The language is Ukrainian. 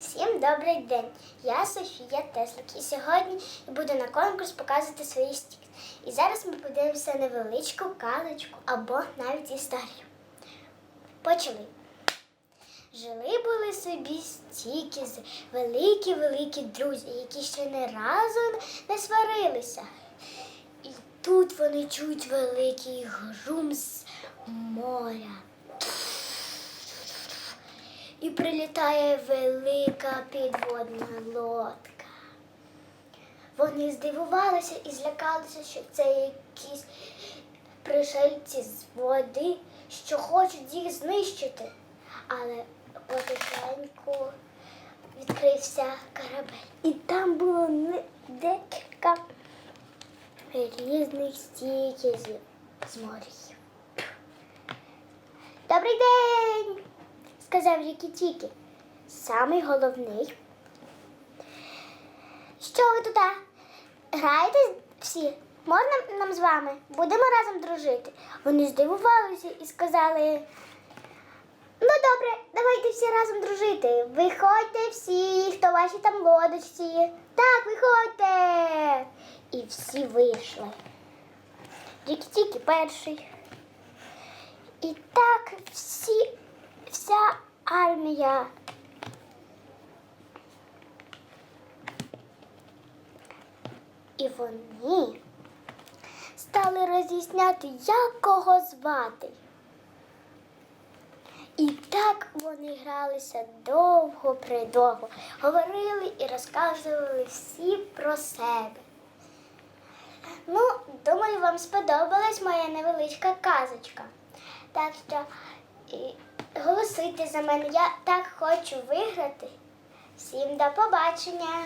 Всім добрий день! Я Софія Теслик і сьогодні буду на конкурс показувати свої стіки. І зараз ми подивимося невеличку казочку або навіть історію. Почали. Жили були собі стіки з великі-великі друзі, які ще не разу не сварилися. І тут вони чують великий грум з моря. І прилітає велика підводна лодка. Вони здивувалися і злякалися, що це якісь пришельці з води, що хочуть їх знищити. Але потихеньку відкрився корабель. І там було декілька різних стікізів з морів. Добрий день! Сказав Рікітікі. Самий головний. Що ви тут? а? Граєте всі? Можна нам з вами? Будемо разом дружити. Вони здивувалися і сказали. Ну добре, давайте всі разом дружити. Виходьте всі, хто ваші там лодочці. Так, виходьте. І всі вийшли. Рікітікі перший. І так всі, вся армія. І вони стали роз'ясняти, як кого звати. І так вони гралися довго придовго, говорили і розказували всі про себе. Ну, думаю, вам сподобалась моя невеличка казочка. Так що голосуйте за мене. Я так хочу виграти. Всім до побачення!